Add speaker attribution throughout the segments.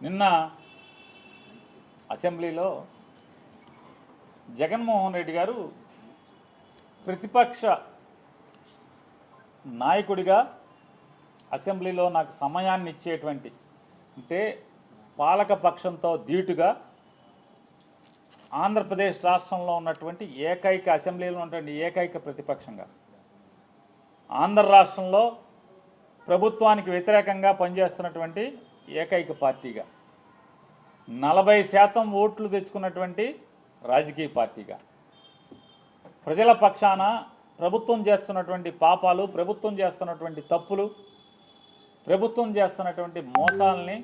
Speaker 1: నిన్న అసెంబ్లీలో జగన్మోహన్ రెడ్డి గారు ప్రతిపక్ష నాయకుడిగా అసెంబ్లీలో నాకు సమయాన్ని ఇచ్చేటువంటి అంటే పాలక పక్షంతో ధీటుగా ఆంధ్రప్రదేశ్ రాష్ట్రంలో ఉన్నటువంటి ఏకైక అసెంబ్లీలో ఉన్నటువంటి ఏకైక ప్రతిపక్షంగా ఆంధ్ర రాష్ట్రంలో ప్రభుత్వానికి వ్యతిరేకంగా పనిచేస్తున్నటువంటి ఏకైక పార్టీగా. నలభై శాతం ఓట్లు తెచ్చుకున్నటువంటి రాజకీయ పార్టీగా. ప్రజల పక్షాన ప్రభుత్వం చేస్తున్నటువంటి పాపాలు ప్రభుత్వం చేస్తున్నటువంటి తప్పులు ప్రభుత్వం చేస్తున్నటువంటి మోసాలని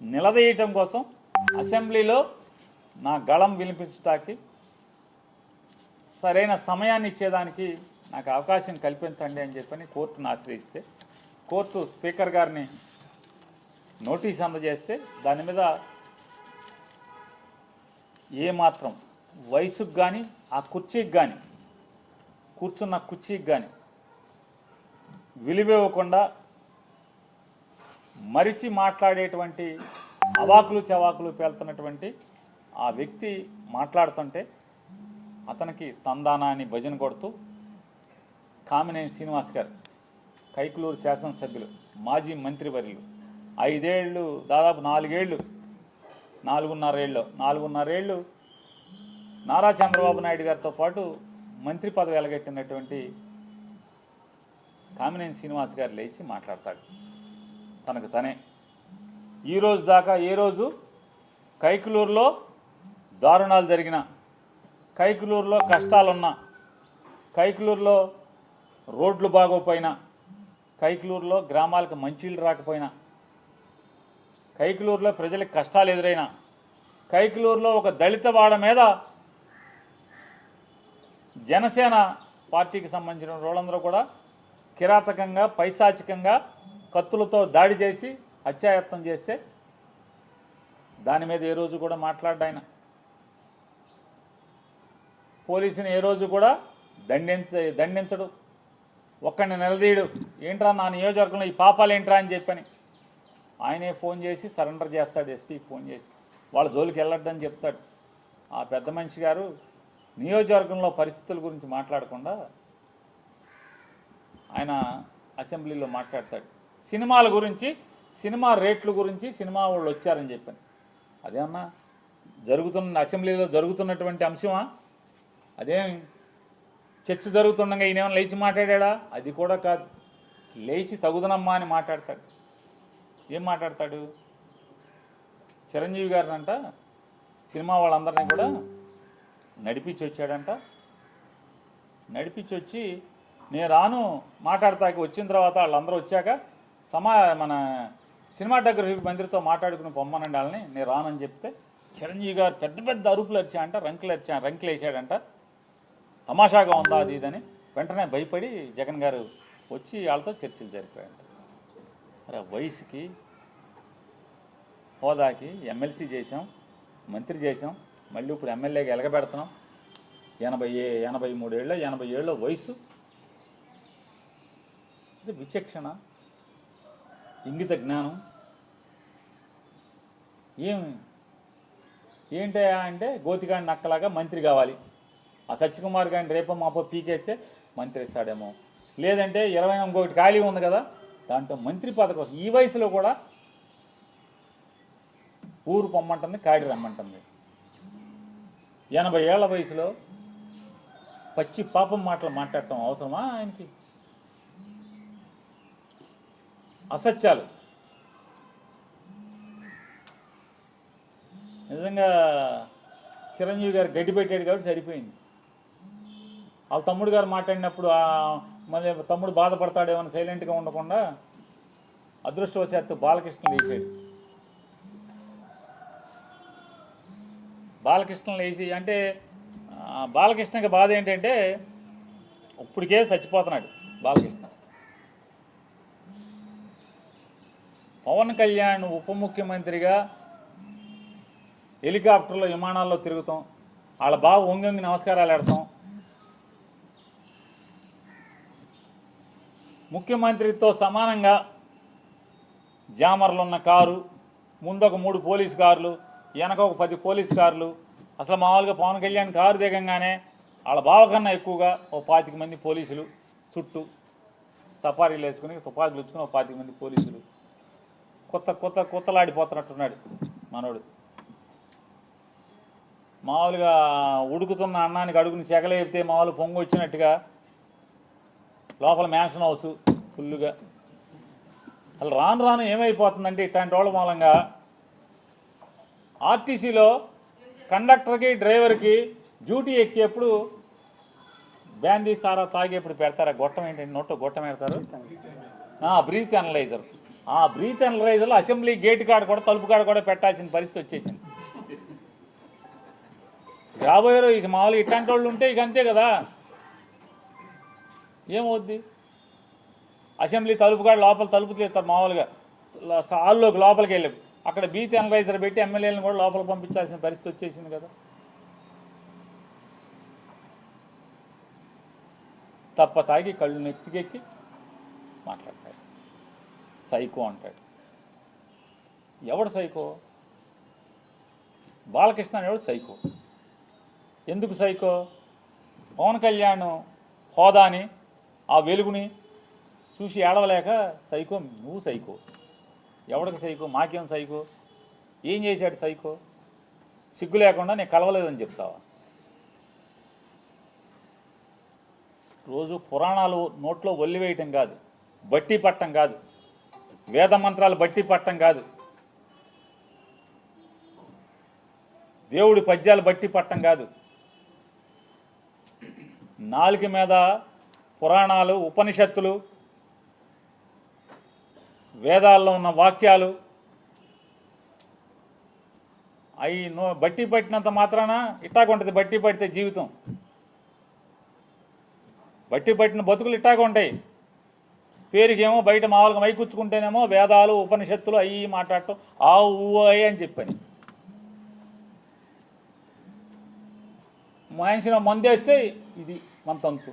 Speaker 1: నిలదీయటం కోసం అసెంబ్లీలో నా గళం వినిపించడానికి సరైన సమయాన్ని ఇచ్చేదానికి నాకు అవకాశం కల్పించండి అని చెప్పని కోర్టును ఆశ్రయిస్తే కోర్టు స్పీకర్ గారిని నోటీస్ అందజేస్తే దాని మీద ఏమాత్రం వయసుకు కానీ ఆ కుర్చీకి కానీ కూర్చున్న కుర్చీకి కానీ విలువివ్వకుండా మరిచి మాట్లాడేటువంటి అవాకులు చవాకులు పేలుతున్నటువంటి ఆ వ్యక్తి మాట్లాడుతుంటే అతనికి తందానా అని భజన కొడుతూ కామినేని శ్రీనివాస్ గారు కైకులూరు శాసనసభ్యులు మాజీ మంత్రివర్యులు ఐదేళ్ళు దాదాపు నాలుగేళ్ళు నాలుగున్నరేళ్ళు నాలుగున్నరేళ్ళు నారా చంద్రబాబు నాయుడు గారితో పాటు మంత్రి పదవి వెలగెట్టినటువంటి కామినేని శ్రీనివాస్ గారు లేచి మాట్లాడతాడు. తనకు తనే. ఈ రోజు దాకా ఏ రోజు? కైకులూరులో దారుణాలు జరిగిన కైకులూరులో కష్టాలున్నా కైకులూరులో రోడ్లు బాగోపోయినా కైకులూరులో గ్రామాలకు మంచిళ్ళు రాకపోయినా కైకులూరులో ప్రజలకు కష్టాలు ఎదురైనా కైకులూరులో ఒక దళిత వాడ మీద జనసేన పార్టీకి సంబంధించిన వాళ్ళందరూ కూడా కిరాతకంగా పైశాచికంగా కత్తులతో దాడి చేసి హత్యాయత్నం చేస్తే దాని మీద ఏ రోజు కూడా మాట్లాడ్డాయన పోలీసుని ఏ రోజు కూడా దండించ దండించడు. ఒక్కడిని నిలదీయడు. ఏంట్రా నా నియోజకవర్గంలో ఈ పాపాలు ఏంట్రా అని చెప్పని ఆయనే ఫోన్ చేసి సరెండర్ చేస్తాడు ఎస్పీకి ఫోన్ చేసి. వాళ్ళ జోలికి వెళ్ళొద్దని చెప్తాడు. ఆ పెద్ద మనిషి గారు నియోజకవర్గంలో పరిస్థితుల గురించి మాట్లాడకుండా ఆయన అసెంబ్లీలో మాట్లాడతాడు. సినిమాల గురించి సినిమా రేట్ల గురించి సినిమా వాళ్ళు వచ్చారని చెప్పాను. అదేమన్నా జరుగుతున్న అసెంబ్లీలో జరుగుతున్నటువంటి అంశమా? అదేం చర్చ జరుగుతుండగా ఈయనేమన్నా లేచి మాట్లాడా అది కూడా కాదు. లేచి తగుదనమ్మా అని మాట్లాడతాడు. ఏం మాట్లాడతాడు? చిరంజీవి గారిని అంట సినిమా వాళ్ళందరినీ కూడా నడిపించి వచ్చాడంట. నడిపించి వచ్చి నేను రాను మాట్లాడతాకి వచ్చిన తర్వాత వాళ్ళందరూ వచ్చాక సమా మన సినిమాటోగ్రఫీ మంత్రితో మాట్లాడుకుని పొమ్మనండి వాళ్ళని నేను రానని చెప్తే. చిరంజీవి గారు పెద్ద పెద్ద అరుపులు అరిచాయంట రంకులు అరిచా రంకులు వేసాడంట. తమాషాగా ఉందా అది ఇదని వెంటనే భయపడి జగన్ గారు వచ్చి వాళ్ళతో చర్చలు జరిపాడంట మరి ఆ వయసుకి హోదాకి ఎమ్మెల్సీ చేసాం మంత్రి చేసాం మళ్ళీ ఇప్పుడు ఎమ్మెల్యేగా ఎలగబెడుతున్నాం. ఎనభై ఏ- ఎనభై మూడేళ్ళ ఎనభై ఏళ్ళ వయసు. ఇది విచక్షణ ఇంగిత జ్ఞానం. ఏమి ఏంటయా అంటే గోతికాండి నక్కలాగా మంత్రి కావాలి. ఆ సత్యకుమార్ గారిని రేపో మాపో పీకేస్తే మంత్రి ఇస్తాడేమో. లేదంటే ఇరవై ఇంకొకటి ఖాళీ ఉంది కదా దాంట్లో మంత్రి పథకం ఈ వయసులో కూడా ఊరు పొమ్మంటుంది కాడి రమ్మంటుంది. ఎనభై ఏళ్ళ వయసులో పచ్చి పాపం మాటలు మాట్లాడటం అవసరమా ఆయనకి? అసత్యాలు. నిజంగా చిరంజీవి గారు గడ్డి పెట్టాడు కాబట్టి సరిపోయింది. వాళ్ళ తమ్ముడు గారు మాట్లాడినప్పుడు మరి తమ్ముడు బాధపడతాడేమని సైలెంట్గా ఉండకుండా అదృష్టవశాత్తు బాలకృష్ణ వేసాడు బాలకృష్ణ లేచి అంటే బాలకృష్ణకి బాధ ఏంటంటే ఇప్పటికే చచ్చిపోతున్నాడు బాలకృష్ణ. పవన్ కళ్యాణ్ ఉప ముఖ్యమంత్రిగా హెలికాప్టర్లో విమానాల్లో తిరుగుతాం. వాళ్ళ బాబు ఒంగొంగి నమస్కారాలు ఆడతాం. ముఖ్యమంత్రితో సమానంగా జామర్లున్న కారు ముందొక మూడు పోలీస్ కార్లు వెనక ఒక పది పోలీస్ కార్లు. అసలు మామూలుగా పవన్ కళ్యాణ్ కారు దిగంగానే వాళ్ళ బావ కన్నా ఎక్కువగా ఓ పాతిక మంది పోలీసులు చుట్టూ సఫారీలు వేసుకుని తుపాకులు ఇచ్చుకుని ఒక పాతిక మంది పోలీసులు కొత్త కొత్త కొత్తలాడిపోతున్నట్టున్నాడు మనోడు. మామూలుగా ఉడుకుతున్న అన్నానికి అడుగుని చెగలేపితే మామూలు పొంగు వచ్చినట్టుగా లోపల మ్యాన్షన్ హౌస్ ఫుల్లుగా అసలు రాను రాను ఏమైపోతుందంటే ఇట్లాంటి వాళ్ళ మూలంగా ఆర్టీసీలో కండక్టర్కి డ్రైవర్కి డ్యూటీ ఎక్కేప్పుడు బ్యాందీ సారా తాగేప్పుడు పెడతారా? గొట్టం ఏంటంటే నోట్లో గొట్టం పెడతారు? బ్రీత్ అనలైజర్ ఆ బ్రీత్ అనలైజర్లో అసెంబ్లీ గేట్ కాడ కూడా తలుపు కాడ కూడా పెట్టాల్సిన పరిస్థితి వచ్చేసింది. రాబోయే ఇక మామూలుగా ఇట్లాంటి వాళ్ళు ఉంటే ఇక అంతే కదా. ఏమవుద్ది? అసెంబ్లీ తలుపు కాడ లోపల తలుపు తీస్తారు మామూలుగా. హాల్లోకి లోపలికి వెళ్ళాం. అక్కడ బీత్ అనలైజర్ పెట్టి ఎమ్మెల్యేలను కూడా లోపలికి పంపించాల్సిన పరిస్థితి వచ్చేసింది కదా. తప్ప తాగి కళ్ళు నెత్తికెక్కి మాట్లాడతాడు. సైకో అంటాడు. ఎవడు సైకో? బాలకృష్ణ అనేవాడు సైకో. ఎందుకు సైకో? పవన్ కళ్యాణ్ హోదాని ఆ వెలుగుని చూసి ఏడవలేక సైకో నువ్వు సైకో. ఎవడికి సైకో? మాకేం సైకో? ఏం చేశాడు సైకో? సిగ్గు లేకుండా నేను కలవలేదని చెప్తావా? రోజు పురాణాలు నోట్లో ఒల్లి వేయటం కాదు బట్టి పట్టం కాదు వేద మంత్రాలు బట్టి పట్టం కాదు. దేవుడి పద్యాలు బట్టి పట్టం కాదు. నాలుగు మీద పురాణాలు ఉపనిషత్తులు వేదాల్లో ఉన్న వాక్యాలు అవి నో బట్టి పట్టినంత మాత్రాన? ఇట్టాగుంటుంది బట్టి పడితే జీవితం. బట్టి పట్టిన బతుకులు ఇట్టాగా ఉంటాయి. పేరుకేమో బయట మామూలుగా మైకుచ్చుకుంటేనేమో వేదాలు ఉపనిషత్తులు అవి మాట్లాడటం ఆ ఊ అని చెప్పని. మనిషిని మందేస్తే ఇది మన తంతు.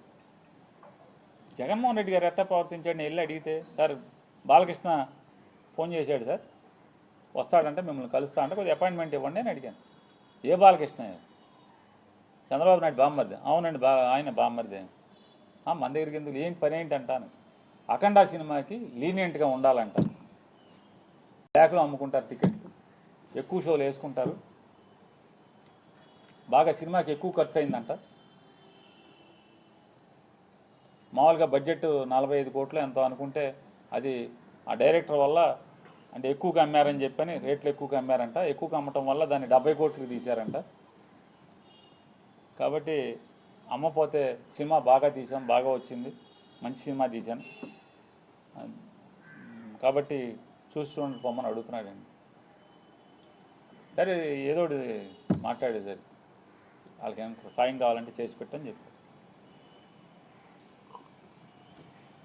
Speaker 1: జగన్మోహన్ రెడ్డి గారు ఎట్టా ప్రవర్తించాడని వెళ్ళి అడిగితే సార్ బాలకృష్ణ ఫోన్ చేశాడు సార్ వస్తాడంటే మిమ్మల్ని కలుస్తా అంటే కొద్దిగా అపాయింట్మెంట్ ఇవ్వండి అని అడిగాను. ఏ బాలకృష్ణ? చంద్రబాబు నాయుడు బామ్మర్ది. అవునండి బా ఆయన బామ్మర్ది. మన దగ్గరికి ఎందుకు? ఏం పని ఏంటి అంటాను అఖండ సినిమాకి లీనియంట్గా ఉండాలంట. బ్యాక్లో అమ్ముకుంటారు టికెట్లు ఎక్కువ షోలు వేసుకుంటారు. బాగా సినిమాకి ఎక్కువ ఖర్చు అయిందంట మామూలుగా బడ్జెట్ నలభై ఐదు కోట్లు ఎంతో అనుకుంటే అది ఆ డైరెక్టర్ వల్ల అంటే ఎక్కువగా అమ్మారని చెప్పని రేట్లు ఎక్కువగా అమ్మారంట. ఎక్కువగా అమ్మటం వల్ల దాన్ని డెబ్బై కోట్లకి తీశారంట. కాబట్టి అమ్మపోతే సినిమా బాగా తీసాం బాగా వచ్చింది. మంచి సినిమా తీశాను కాబట్టి చూసి చూడండి పొమ్మని అడుగుతున్నాడండి. సరే ఏదో మాట్లాడేది సరే వాళ్ళకి ఏమైనా సాయం కావాలంటే చేసి పెట్టని చెప్పి.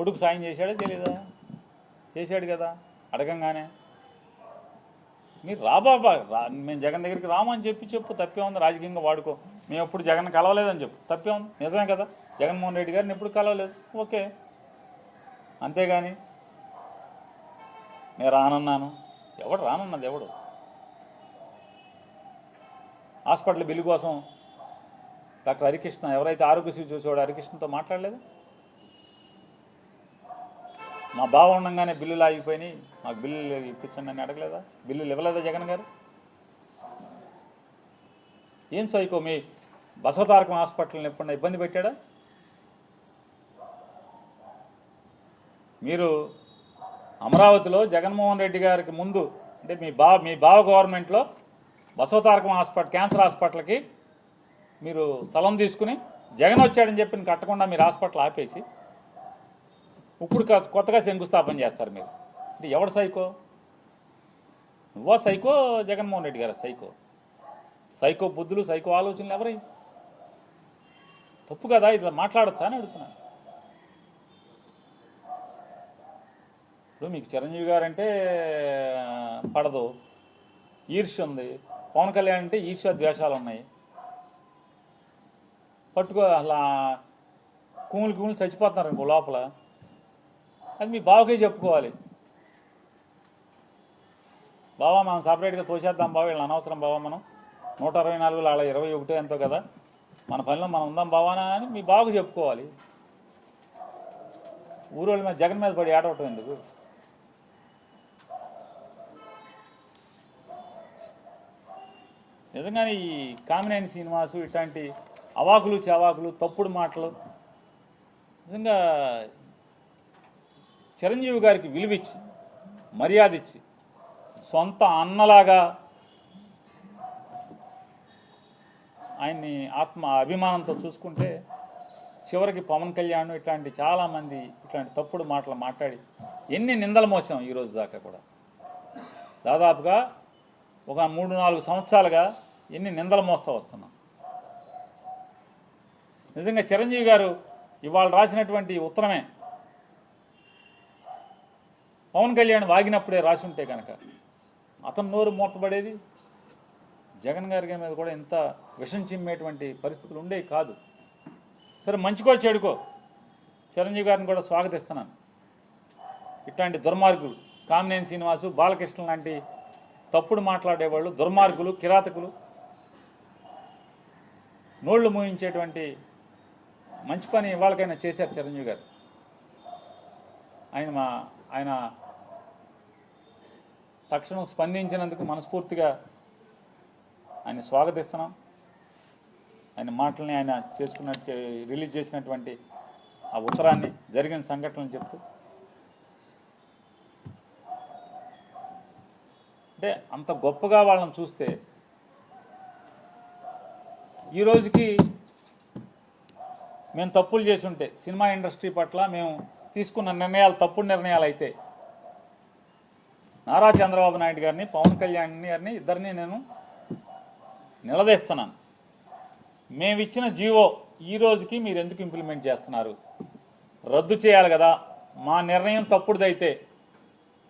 Speaker 1: కొడుకు సాయం చేశాడా తెలియదా చేశాడు కదా అడగంగానే. మీరు రాబాబా రా మేము జగన్ దగ్గరికి రామని చెప్పి చెప్పు తప్పే ఉంది రాజకీయంగా వాడుకో. మేము ఎప్పుడు జగన్ కలవలేదని చెప్పు తప్పే ఉంది నిజమే కదా? జగన్మోహన్ రెడ్డి గారిని ఎప్పుడు కలవలేదు? ఓకే. అంతేగాని నేను రానన్నాను. ఎవడు రానన్నది ఎవడు? హాస్పిటల్ బిల్లు కోసం డాక్టర్ హరికృష్ణ ఎవరైతే ఆరోగ్యశ్రీ చూసేవాడు హరికృష్ణతో మాట్లాడలేదు? మా బావ ఉండగానే బిల్లులు ఆగిపోయినాయి. మాకు బిల్లులు ఇప్పించండి అని అడగలేదా? బిల్లులు ఇవ్వలేదా జగన్ గారు? ఏం సైకో మీ బసవతారకం హాస్పిటల్ని ఎప్పుడన్నా ఇబ్బంది పెట్టాడా? మీరు అమరావతిలో జగన్మోహన్ రెడ్డి గారికి ముందు అంటే మీ బా మీ బావ గవర్నమెంట్లో బసవతారకం హాస్పిటల్ క్యాన్సర్ హాస్పిటల్కి మీరు స్థలం తీసుకుని జగన్ వచ్చాడని చెప్పి కట్టకుండా మీరు హాస్పిటల్ ఆపేసి ఇప్పుడు కొత్తగా శంకుస్థాపన చేస్తారు మీరు. అంటే ఎవడు సైకో? నువ్వా సైకో? జగన్మోహన్ రెడ్డి గారు సైకో? సైకో బుద్ధులు సైకో ఆలోచనలు ఎవరై? తప్పు కదా ఇట్లా మాట్లాడచ్చా అని అడుగుతున్నాను. ఇప్పుడు మీకు చిరంజీవి గారు అంటే పడదు. ఈర్ష్య ఉంది. పవన్ కళ్యాణ్ అంటే ఈర్ష్య ద్వేషాలు ఉన్నాయి. పట్టుకో అలా కూములు కూములు చచ్చిపోతున్నారు ఇంకో లోపల. అది మీ బావకే చెప్పుకోవాలి. బావా మనం సపరేట్గా తోసేద్దాం బావ వీళ్ళని అనవసరం బావా మనం. నూట అరవై నాలుగులో అలా ఇరవై ఒకటి ఎంతో కదా. మన పనిలో మనం ఉందాం బావానా అని మీ బావకు చెప్పుకోవాలి. ఊరోళ్ళ మీద జగన్ మీద పడి ఏడవటం ఎందుకు? నిజంగానే ఈ కామినేని శ్రీనివాసు ఇట్లాంటి అవాకులు చవాకులు తప్పుడు మాటలు నిజంగా చిరంజీవి గారికి విలువిచ్చి మర్యాద ఇచ్చి సొంత అన్నలాగా ఆయన్ని ఆత్మ అభిమానంతో చూసుకుంటే చివరికి పవన్ కళ్యాణ్ ఇట్లాంటి చాలామంది ఇట్లాంటి తప్పుడు మాటలు మాట్లాడి ఎన్ని నిందలు మోసాం ఈరోజు దాకా కూడా. దాదాపుగా ఒక మూడు నాలుగు సంవత్సరాలుగా ఎన్ని నిందలు మోస్తూ వస్తున్నాం. నిజంగా చిరంజీవి గారు ఇవాళ రాసినటువంటి ఉత్తరమే పవన్ కళ్యాణ్ వాగినప్పుడే రాసి ఉంటే కనుక అతను నోరు మూతపడేది జగన్ గారి మీద కూడా ఇంత విషం చిమ్మేటువంటి పరిస్థితులు ఉండేవి కాదు. సరే మంచికో చెడుకో చిరంజీవి గారిని కూడా స్వాగతిస్తున్నాను. ఇట్లాంటి దుర్మార్గులు కామినేని శ్రీనివాసు బాలకృష్ణ లాంటి తప్పుడు మాట్లాడేవాళ్ళు దుర్మార్గులు కిరాతకులు నోళ్ళు మూయించేటువంటి మంచి పని ఇవాళకైనా చేశారు చిరంజీవి గారు. ఆయన మా ఆయన తక్షణం స్పందించినందుకు మనస్ఫూర్తిగా ఆయన స్వాగతిస్తున్నాం. ఆయన మాటల్ని ఆయన చేసుకున్న రిలీజ్ చేసినటువంటి ఆ ఉత్తరాన్ని జరిగిన సంఘటనలు చెప్తూ. అంటే అంత గొప్పగా వాళ్ళని చూస్తే ఈ రోజుకి మేము తప్పులు చేసి ఉంటే సినిమా ఇండస్ట్రీ పట్ల మేము తీసుకున్న నిర్ణయాలు తప్పుడు నిర్ణయాలు అయితే నారా చంద్రబాబు నాయుడు గారిని పవన్ కళ్యాణ్ గారిని ఇద్దరిని నేను నిలదీస్తున్నాను. మేమిచ్చిన జీవో ఈ రోజుకి మీరు ఎందుకు ఇంప్లిమెంట్ చేస్తున్నారు? రద్దు చేయాలి కదా. మా నిర్ణయం తప్పుడుదైతే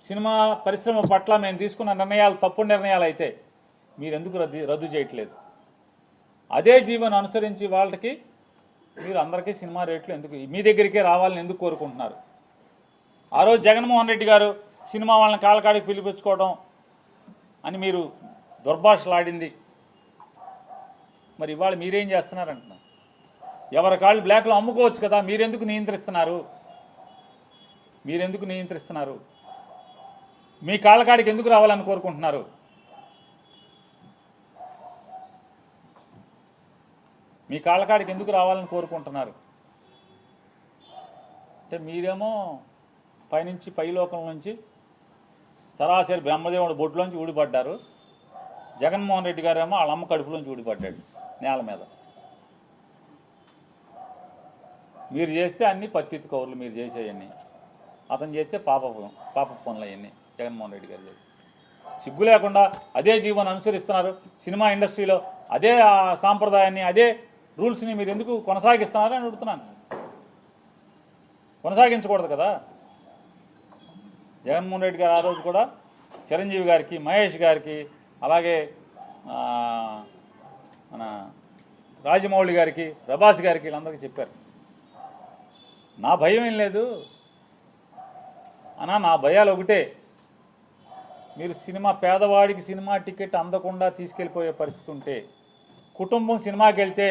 Speaker 1: సినిమా పరిశ్రమ పట్ల మేము తీసుకున్న నిర్ణయాలు తప్పుడు నిర్ణయాలు అయితే మీరు ఎందుకు రద్దు రద్దు చేయట్లేదు? అదే జీవోను అనుసరించి వాళ్ళకి మీరు అందరికీ సినిమా రేట్లు ఎందుకు? మీ దగ్గరికే రావాలని ఎందుకు కోరుకుంటున్నారు? ఆ రోజు జగన్మోహన్ రెడ్డి గారు సినిమా వాళ్ళని కాళ్ళకాడికి పిలిపించుకోవడం అని మీరు దుర్భాషలాడింది మరి ఇవాళ మీరేం చేస్తున్నారంటున్నారు? ఎవరి కాళ్ళు బ్లాక్లో అమ్ముకోవచ్చు కదా మీరెందుకు నియంత్రిస్తున్నారు? మీరెందుకు నియంత్రిస్తున్నారు? మీ కాళ్ళకాడికి ఎందుకు రావాలని కోరుకుంటున్నారు? మీ కాళ్ళకాడికి ఎందుకు రావాలని కోరుకుంటున్నారు? అంటే మీరేమో పైనుంచి పైలోకం నుంచి సరాసరి బ్రహ్మదేవుడు బొడ్లోంచి ఊడిపడ్డారు. జగన్మోహన్ రెడ్డి గారేమో వాళ్ళ అమ్మ కడుపులోంచి ఊడిపడ్డాడు నేల మీద. మీరు చేస్తే అన్ని పత్తిత్తు కౌరులు మీరు చేసేయన్నీ అతను చేస్తే పాప పాప పనులు అవన్నీ జగన్మోహన్ రెడ్డి గారు చేసి సిగ్గు లేకుండా అదే జీవనం అనుసరిస్తున్నారు. సినిమా ఇండస్ట్రీలో అదే సాంప్రదాయాన్ని అదే రూల్స్ని మీరు ఎందుకు కొనసాగిస్తున్నారని అడుగుతున్నాను. కొనసాగించకూడదు కదా. జగన్మోహన్ రెడ్డి గారు ఆ రోజు కూడా చిరంజీవి గారికి మహేష్ గారికి అలాగే మన రాజమౌళి గారికి ప్రభాస్ గారికి వీళ్ళందరికీ చెప్పారు. నా భయం ఏం లేదు. అన్నా నా భయాలు ఒకటే. మీరు సినిమా పేదవాడికి సినిమా టికెట్ అందకుండా తీసుకెళ్ళిపోయే పరిస్థితి ఉంటే కుటుంబం సినిమాకి వెళ్తే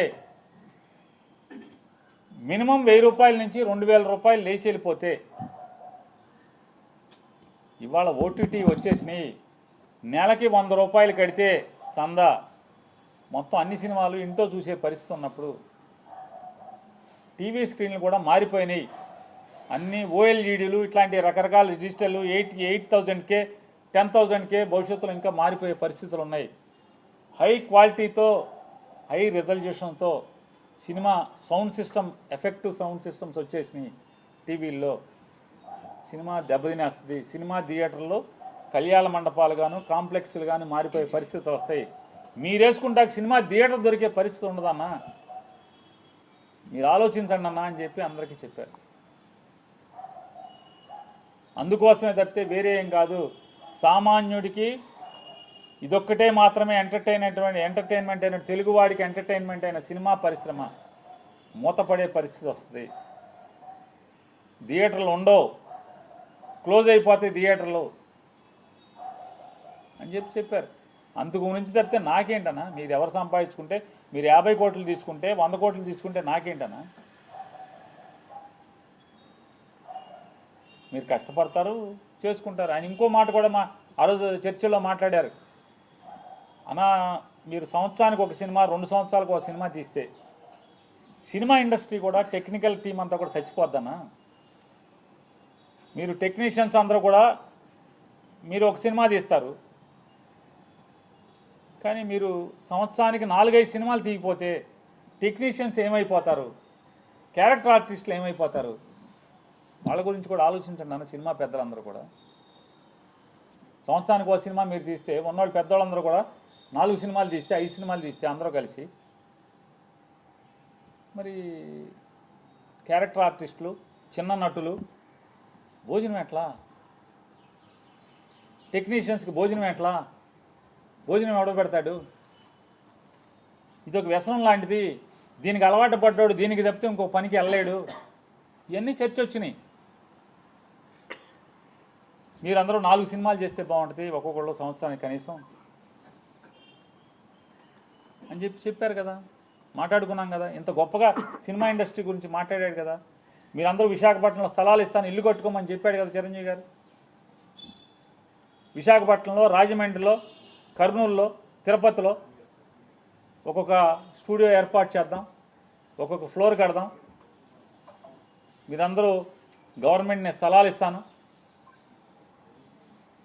Speaker 1: మినిమం వెయ్యి రూపాయల నుంచి రెండు వేల రూపాయలు లేచి వెళ్ళిపోతే ఇవాళ ఓటీటీ వచ్చేసినాయి. నెలకి వంద రూపాయలు కడితే చందా. మొత్తం అన్ని సినిమాలు ఇంట్లో చూసే పరిస్థితి ఉన్నప్పుడు టీవీ స్క్రీన్లు కూడా మారిపోయినాయి. అన్ని ఓఎల్ఈడీలు ఇట్లాంటి రకరకాల డిజిటల్ ఎయిట్ ఎయిట్ థౌజండ్కే టెన్ థౌజండ్కే భవిష్యత్తులో ఇంకా మారిపోయే పరిస్థితులు ఉన్నాయి. హై క్వాలిటీతో high రిజల్యూషన్తో cinema sound system effective sound systems వచ్చేసినాయి టీవీల్లో. సినిమా దెబ్బతినేస్తుంది. సినిమా థియేటర్లో కళ్యాణ మండపాలు గాను కాంప్లెక్స్లు కానీ మారిపోయే పరిస్థితులు వస్తాయి. మీరేసుకుంటాక సినిమా థియేటర్ దొరికే పరిస్థితి ఉండదన్నా? మీరు ఆలోచించండి అన్నా అని చెప్పి అందరికీ చెప్పారు. అందుకోసమే తప్పితే వేరే ఏం కాదు. సామాన్యుడికి ఇదొక్కటే మాత్రమే ఎంటర్టైన్మెంట్ ఎంటర్టైన్మెంట్ అయిన తెలుగువాడికి ఎంటర్టైన్మెంట్ అయిన సినిమా పరిశ్రమ. మూతపడే పరిస్థితి వస్తుంది. థియేటర్లు ఉండవు. క్లోజ్ అయిపోతాయి థియేటర్లు అని చెప్పి చెప్పారు. అందుకు గురించి తప్పితే నాకేంటనా మీరు ఎవరు సంపాదించుకుంటే మీరు యాభై కోట్లు తీసుకుంటే వంద కోట్లు తీసుకుంటే నాకేంటనా మీరు కష్టపడతారు చేసుకుంటారు. ఆయన ఇంకో మాట కూడా మా ఆ రోజు చర్చలో మాట్లాడారు. అన్నా మీరు సంవత్సరానికి ఒక సినిమా రెండు సంవత్సరాలకు ఒక సినిమా తీస్తే సినిమా ఇండస్ట్రీ కూడా టెక్నికల్ టీం అంతా కూడా చచ్చిపోద్దన్నా. మీరు టెక్నీషియన్స్ అందరూ కూడా మీరు ఒక సినిమా తీస్తారు. కానీ మీరు సంవత్సరానికి నాలుగైదు సినిమాలు తీయకపోతే టెక్నీషియన్స్ ఏమైపోతారు? క్యారెక్టర్ ఆర్టిస్టులు ఏమైపోతారు? వాళ్ళ గురించి కూడా ఆలోచించండి అన్న సినిమా పెద్దలందరూ కూడా. సంవత్సరానికి ఒక సినిమా మీరు తీస్తే ఉన్నవాళ్ళు పెద్దవాళ్ళందరూ కూడా నాలుగు సినిమాలు తీస్తే ఐదు సినిమాలు తీస్తే అందరూ కలిసి మరి క్యారెక్టర్ ఆర్టిస్టులు చిన్న నటులు భోజనం ఎట్లా? టెక్నీషియన్స్కి భోజనం ఎట్లా? భోజనం ఎవడో పెడతాడు? ఇదొక వ్యసనం లాంటిది. దీనికి అలవాటు పడ్డాడు దీనికి తప్పితే ఇంకో పనికి వెళ్ళలేడు. ఇవన్నీ చర్చ వచ్చినాయి మీరందరూ నాలుగు సినిమాలు చేస్తే బాగుంటుంది ఒక్కొక్కళ్ళు సంవత్సరానికి కనీసం. అని చెప్పి చెప్పారు కదా. మాట్లాడుకున్నాం కదా. ఇంత గొప్పగా సినిమా ఇండస్ట్రీ గురించి మాట్లాడాడు కదా. మీరందరూ విశాఖపట్నంలో స్థలాలు ఇస్తాను ఇల్లు కట్టుకోమని చెప్పాడు కదా చిరంజీవి గారు. విశాఖపట్నంలో రాజమండ్రిలో కర్నూలులో తిరుపతిలో ఒక్కొక్క స్టూడియో ఏర్పాటు చేద్దాం ఒక్కొక్క ఫ్లోర్ కడదాం. మీరందరూ గవర్నమెంట్ నేను స్థలాలు ఇస్తాను.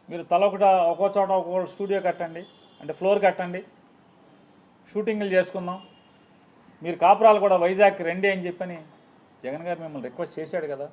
Speaker 1: మీరు తల ఒకట ఒక్కో చోట ఒక్కొక్క స్టూడియో కట్టండి అంటే ఫ్లోర్ కట్టండి. షూటింగ్లు చేసుకుందాం. మీరు కాపురాలు కూడా వైజాగ్ రండి అని చెప్పని జగన్ గారు మిమ్మల్ని రిక్వెస్ట్ చేశాడు కదా.